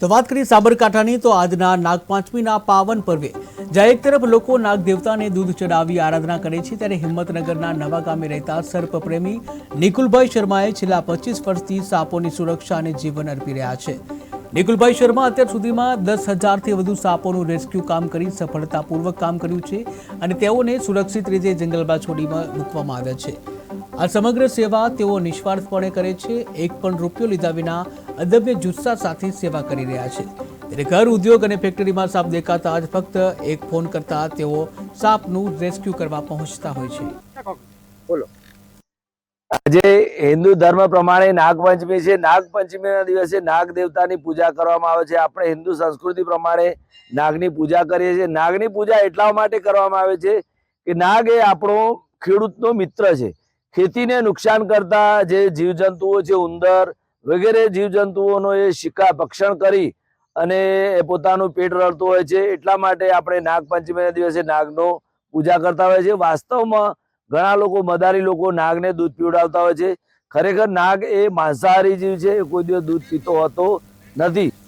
તો વાત કરીએ સાબરકાંઠાની, તો આજના નાગપાંચમીના પાવન પર્વે. જ્યાં એક તરફ લોકો નાગ દેવતાને દૂધ ચડાવી આરાધના કરે છે, ત્યારે હિંમતનગરના નવા ગામે રહેતા સર્પપ્રેમી નિકુલભાઈ શર્માએ છેલ્લા પચીસ વર્ષથી સાપોની સુરક્ષા અને જીવન અર્પી રહ્યા છે. નિકુલભાઈ શર્મા અત્યાર સુધીમાં દસ હજારથી વધુ સાપોનું રેસ્ક્યુ કામ કરી સફળતાપૂર્વક કામ કર્યું છે અને તેઓને સુરક્ષિત રીતે જંગલમાં છોડી મૂકવામાં આવ્યા છે. આ સમગ્ર સેવા તેઓ નિસ્વાર્થપણે કરે છે. એક પણ રૂપિયો લીધા વિના અદમ્ય જુસ્સા સાથે સેવા કરી રહ્યા છે. ત્યારે ઘર ઉદ્યોગ અને ફેક્ટરીમાં સાપ દેખાતા જ ફક્ત એક ફોન કરતા તેઓ સાપનું રેસ્ક્યુ કરવા પહોંચતા હોય છે. બોલો. આજે હિન્દુ ધર્મ પ્રમાણે નાગપંચમી છે. નાગપંચમીના દિવસે નાગ દેવતાની પૂજા કરવામાં આવે છે. આપણે હિન્દુ સંસ્કૃતિ પ્રમાણે નાગની પૂજા કરીએ છીએ. નાગની પૂજા એટલા માટે કરવામાં આવે છે કે નાગ એ આપણો ખેડૂતનો મિત્ર છે. ખેતીને નુકસાન કરતા જે જીવજંતુઓ છે, ઉંદર વગેરે જીવજંતુઓનો એ શિકાર, ભક્ષણ કરી અને એ પોતાનું પેટ રળતું હોય છે. એટલા માટે આપણે નાગપંચમીના દિવસે નાગનો પૂજા કરતા હોય છે. વાસ્તવમાં ઘણા લોકો, મદારી લોકો નાગને દૂધ પીવડાવતા હોય છે. ખરેખર નાગ એ માંસાહારી જીવ છે. એ કોઈ દિવસ દૂધ પીતો હોતો નથી.